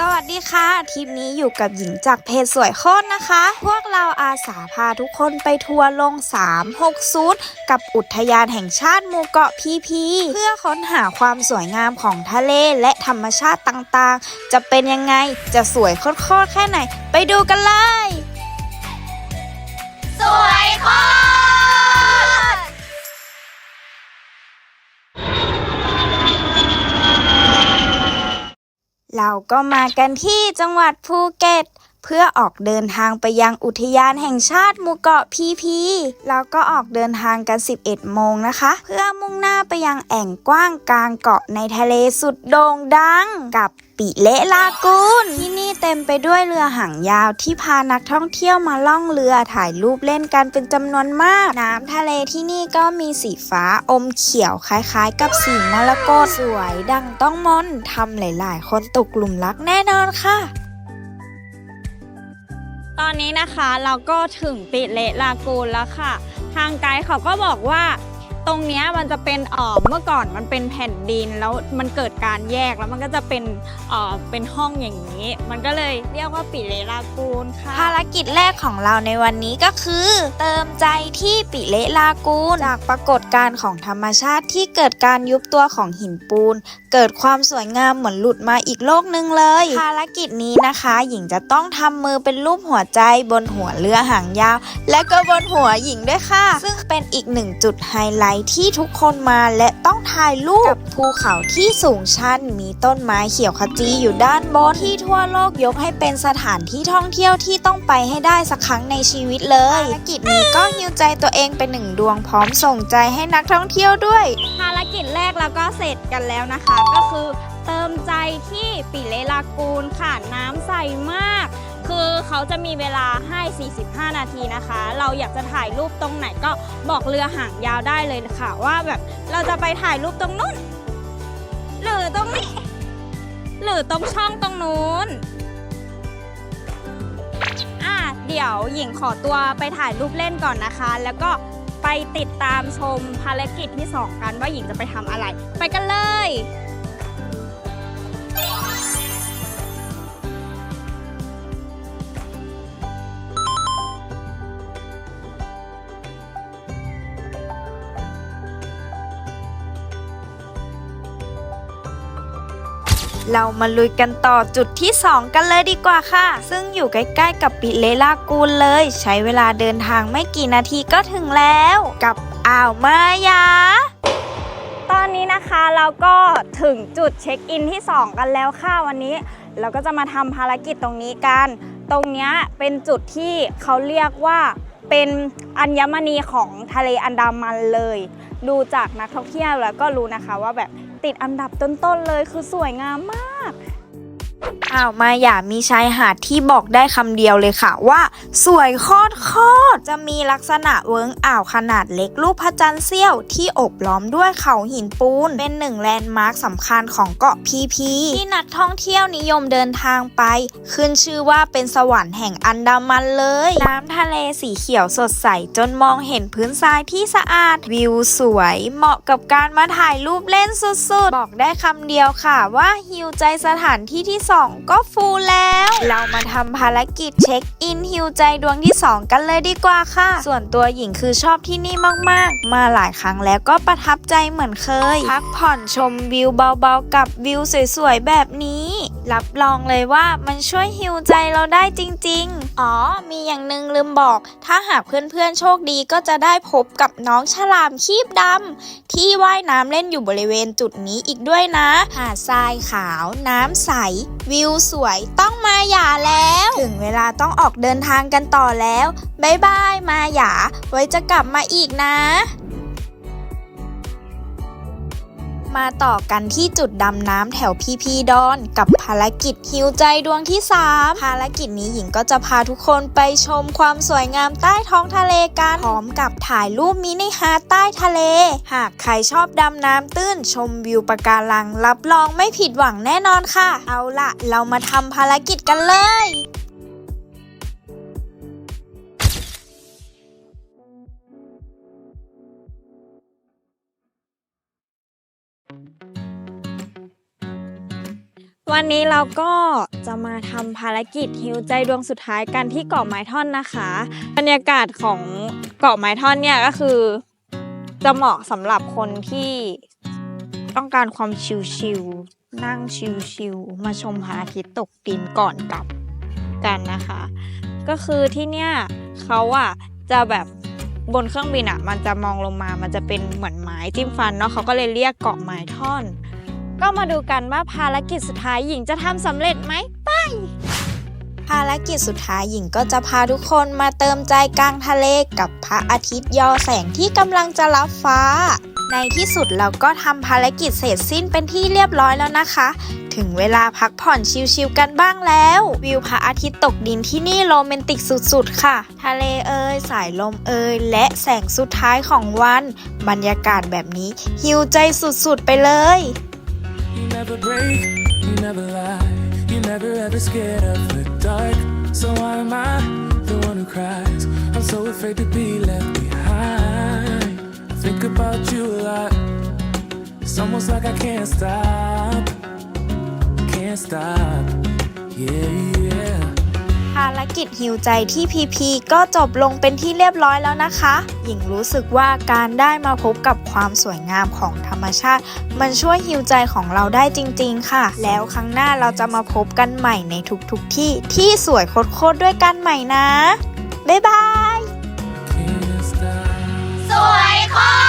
สวัสดีค่ะทริปนี้อยู่กับหญิงจากเพจสวยโคตรนะคะ พวกเราอาสาพาทุกคนไปทัวร์ลง 360กับอุทยานแห่งชาติหมู่เกาะพีพี เพื่อค้นหาความสวยงามของทะเลและธรรมชาติต่างๆ จะเป็นยังไงจะสวยโคตรๆแค่ไหน ไปดูกันเลย สวยโคตร เราก็มากันที่จังหวัดภูเก็ต เพื่อออกเดินทางไปยังอุทยานแห่งชาติหมู่เกาะพีพีเราก็ออกเดินทางกัน 11 โมงนะคะ เพื่อมุ่งหน้าไปยังแอ่งกว้างกลางเกาะในทะเลสุดโด่งดังกับปิเละลากูนที่นี่เต็มไปด้วยเรือหางยาวที่พานักท่องเที่ยวมาล่องเรือถ่ายรูปเล่นกันเป็นจำนวนมาก น้ำทะเลที่นี่ก็มีสีฟ้าอมเขียวคล้ายๆ กับสีมรกตสวยดังต้องมนทำหลายๆ คนตกหลุมรักแน่นอนค่ะ ตอนนี้นะคะเราก็ถึงปิเลลากูนแล้วค่ะ ทางไกด์เขาก็บอกว่า ตรงเนี้ยมันจะเป็นเอ่อเมื่อก่อนมันเป็นแผ่นดินแล้วมันเกิดการแยกแล้วมันก็จะเป็นเอ่อเป็นห้องอย่างนี้ มันก็เลยเรียกว่าปิเลลากูนค่ะ ภารกิจแรกของเราในวันนี้ก็คือ เติมใจที่ปิเลลากูนจากปรากฏการณ์ของธรรมชาติที่เกิดการยุบตัวของหินปูน เกิดความสวยงามเหมือนหลุดมาอีกโลกหนึ่งเลย ภารกิจนี้นะคะ หญิงจะต้องทำมือเป็นรูปหัวใจบนหัวเรือหางยาว และก็บนหัวหญิงด้วยค่ะ ซึ่งเป็นอีกหนึ่งจุดไฮไลท์ที่ทุกคนมาและต้องถ่ายรูปกับภูเขาที่สูงชัน มีต้นไม้เขียวขจีอยู่ด้านบนที่ทั่วโลกยกให้เป็นสถานที่ท่องเที่ยวที่ต้องไปให้ได้สักครั้งในชีวิตเลยภารกิจนี้ก็ฮิวใจตัวเองเป็นหนึ่งดวงพร้อมส่งใจให้นักท่องเที่ยวด้วย ภารกิจแรกเราก็เสร็จกันแล้วนะคะ ก็คือเติมใจที่ปิเลลากูนค่ะน้ำใสมาก คือเขาจะมีเวลาให้ 45 นาทีนะคะ เราอยากจะถ่ายรูปตรงไหนก็บอกเรือหางยาวได้เลยค่ะ ว่าแบบเราจะไปถ่ายรูปตรงนู้นหรือตรงนี้ หรือตรงช่องตรงนู้นอะเดี๋ยวหญิงขอตัวไปถ่ายรูปเล่นก่อนนะคะ แล้วก็ไปติดตามชมภารกิจที่ 2 กันว่าหญิงจะไปทำอะไร ไปกันเลย เรามาลุยกันต่อจุดที่ 2 กันเลยดีกว่าค่ะ ซึ่งอยู่ใกล้ๆกับปิเลลากูนเลย ใช้เวลาเดินทางไม่กี่นาทีก็ถึงแล้ว กับอ่าวมายาตอนนี้นะคะเราก็ถึงจุดเช็คอินที่ 2 กันแล้วค่ะวันนี้ เราก็จะมาทำภารกิจตรงนี้กัน ตรงเนี้ยเป็นจุดที่เขาเรียกว่าเป็นอัญมณีของทะเลอันดามันเลย ดูจากนักท่องเที่ยวแล้วก็รู้นะคะว่าแบบ ติดอันดับต้นๆเลย คือสวยงามมาก อ่าวมาอย่ามีชายหาดที่บอกได้คำเดียวเลยค่ะว่า สวยโคตรโคตรจะมีลักษณะเวิ้งอ่าวขนาดเล็กรูปพระจันทร์เสี้ยวที่อบล้อมด้วยเขาหินปูน เป็นหนึ่งแลนด์มาร์คสำคัญของเกาะพีพีที่นักท่องเที่ยวนิยมเดินทางไป ขึ้นชื่อว่าเป็นสวรรค์แห่งอันดามันเลย น้ำทะเลสีเขียวสดใสจนมองเห็นพื้นทรายที่สะอาดวิวสวย เหมาะกับการมาถ่ายรูปเล่นสุดๆ บอกได้คำเดียวค่ะว่าฮิวใจสถานที่ที่ส2 ก็ฟูลแล้ว เรามาทำภารกิจเช็คอินฮิวใจดวงที่ 2 กันเลยดีกว่าค่ะ ส่วนตัวหญิงคือชอบที่นี่มากๆ มาหลายครั้งแล้วก็ประทับใจเหมือนเคย พักผ่อนชมวิวเบาๆ กับวิวสวยๆ แบบนี้ รับรองเลยว่ามันช่วยฮิวใจเราได้จริง ๆ อ๋อ มีอย่างหนึ่งลืมบอก ถ้าหากเพื่อนๆ โชคดีก็จะได้พบกับน้องฉลามคีบดำที่ว่ายน้ำเล่นอยู่บริเวณจุดนี้อีกด้วยนะ หาดทรายขาวน้ำใสวิวสวยต้องมาหย่าแล้ว ถึงเวลาต้องออกเดินทางกันต่อแล้ว บ๊ายบายมาหย่าไว้จะกลับมาอีกนะ มาต่อกันที่จุดดำน้ำแถวพีพีดอนกับภารกิจฮิวใจดวงที่ 3 ภารกิจนี้หญิงก็จะพาทุกคนไปชมความสวยงามใต้ท้องทะเลกันพร้อมกับถ่ายรูปมินิฮาร์ทใต้ทะเล หากใครชอบดำน้ำตื้นชมวิวปะการัง รับรองไม่ผิดหวังแน่นอนค่ะ เอาละเรามาทำภารกิจกันเลย วันนี้เราก็จะมาทำภารกิจฮิวใจดวงสุดท้ายกันที่เกาะไม้ท่อนนะคะ บรรยากาศของเกาะไม้ท่อนเนี่ยก็คือ จะเหมาะสำหรับคนที่ต้องการความชิลๆนั่งชิลๆมาชมพระอาทิตย์ตกดินก่อนกลับกันนะคะ ก็คือที่เนี่ยเขาอะจะแบบบนเครื่องบินอะมันจะมองลงมา มันจะเป็นเหมือนไม้จิ้มฟันเนาะเขาก็เลยเรียกเกาะไม้ท่อน ก็มาดูกันว่าภารกิจสุดท้ายหญิงจะทำสำเร็จไหมไป ภารกิจสุดท้ายหญิงก็จะพาทุกคนมาเติมใจกลางทะเลกับพระอาทิตย์ยอแสงที่กำลังจะรับฟ้า ในที่สุดเราก็ทำภารกิจเสร็จสิ้นเป็นที่เรียบร้อยแล้วนะคะ ถึงเวลาพักผ่อนชิลๆกันบ้างแล้ว วิวพระอาทิตย์ตกดินที่นี่โรแมนติกสุดๆ ค่ะ ทะเลเอ่ยสายลมเอ่ยและแสงสุดท้ายของวัน บรรยากาศแบบนี้ฮิวใจสุดๆไปเลย never break, you never lie, you never ever scared of the dark. So why am I the one who cries? I'm so afraid to be left behind. I think about you a lot. It's almost like I can't stop, can't stop. Yeah. ภารกิจฮิวใจที่พีพีก็จบลงเป็นที่เรียบร้อยแล้วนะคะ หญิงรู้สึกว่าการได้มาพบกับความสวยงามของธรรมชาติ มันช่วยฮิวใจของเราได้จริง ๆ ค่ะ แล้วครั้งหน้าเราจะมาพบกันใหม่ในทุกๆที่ที่สวยโคตรๆด้วยกันใหม่นะ บ๊ายบาย สวยโคตร